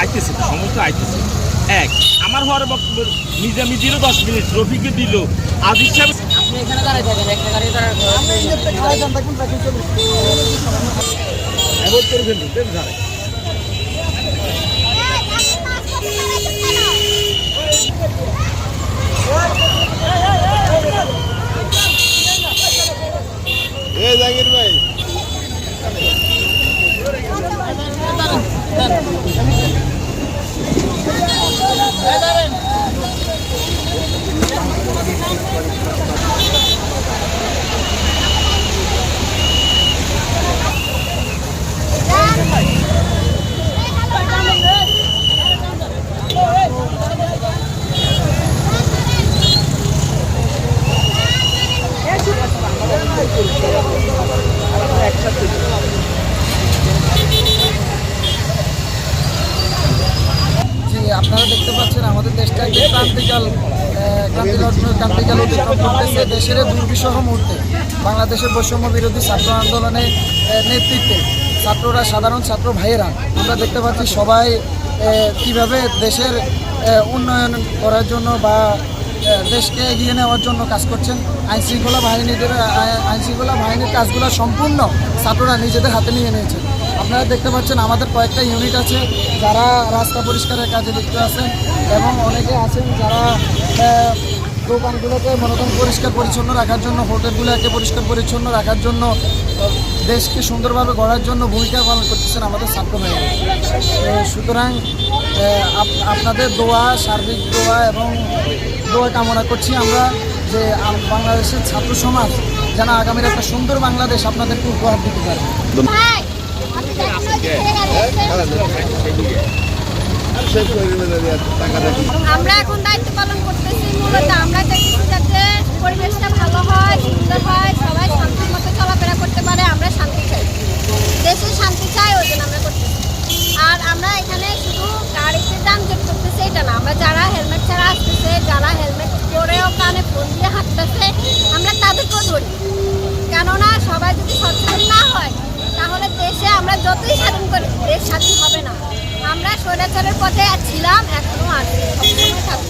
আইতেছে তো, সমস্যা আইতেছে আমার হওয়ার বক্তব্য নিজামি দশ মিনিট রফিকে দিল। আজিজ আপনি এখানে দাঁড়িয়ে থাকেন একটা গাড়ি দাঁড়ায় এ জাকির ভাই। আপনারা দেখতে পাচ্ছেন আমাদের দেশটা একটি ক্রান্তিকাল ক্রান্তিকাল ক্রান্তিকাল অতিক্রম করতেছে দেশের এই দুর্বিষহ মুহূর্তে। বাংলাদেশের বৈষম্য বিরোধী ছাত্র আন্দোলনের আহ, নেতৃত্বে ছাত্ররা সাধারণ ছাত্র ভাইয়েরা আমরা দেখতে পাচ্ছি সবাই কীভাবে দেশের উন্নয়ন করার জন্য বা দেশকে এগিয়ে নেওয়ার জন্য কাজ করছেন। আইনশৃঙ্খলা বাহিনীদের আইনশৃঙ্খলা বাহিনীর কাজগুলো সম্পূর্ণ ছাত্ররা নিজেদের হাতে নিয়ে নিয়েছেন আপনারা দেখতে পাচ্ছেন আমাদের কয়েকটা ইউনিট আছে, যারা রাস্তা পরিষ্কারের কাজে লিপ্ত আছেন এবং অনেকে আছেন যারা দোকানগুলোকে মনোদম পরিষ্কার পরিচ্ছন্ন রাখার জন্য, হোটেলগুলোকে পরিষ্কার পরিচ্ছন্ন রাখার জন্য দেশকে সুন্দরভাবে গড়ার জন্য ভূমিকা পালন করতেছেন আমাদের ভাইয়েরা সুতরাং আপ- আপনাদের দোয়া, সার্বিক দোয়া এবং দোয়া কামনা করছি আমরা যে বাংলাদেশের ছাত্র সমাজ যেন আগামীর একটা সুন্দর বাংলাদেশ আপনাদেরকে উপহার দিতে পারে। আমরা এখন দায়িত্ব পালন করতেছি, মূলত আমরা চাইছি যাতে পরিবেশটা ভালো হয়, সুন্দর হয়, সবাই শান্তির মতো চলাফেরা করতে পারে, আমরা শান্তি চাই। দেশে শান্তি চাই, ওই জন্য আমরা করতেছি। আর আমরা এখানে শুধু গাড়িতে যানজট করতেছি, এটা না। আমরা যারা হেলমেট ছাড়া আসতেছে, যারা হেলমেট পরেও কানে ফোন দিয়ে হাঁটতেছে, আমরা তাদেরকেও ধরি। কেননা সবাই যদি সচেতন না হয়, তাহলে দেশে আমরা যতই স্বাধীন হবে না। আমরা স্বৈরাচারের পথে ছিলাম এখনও আছি সবসময় থাকব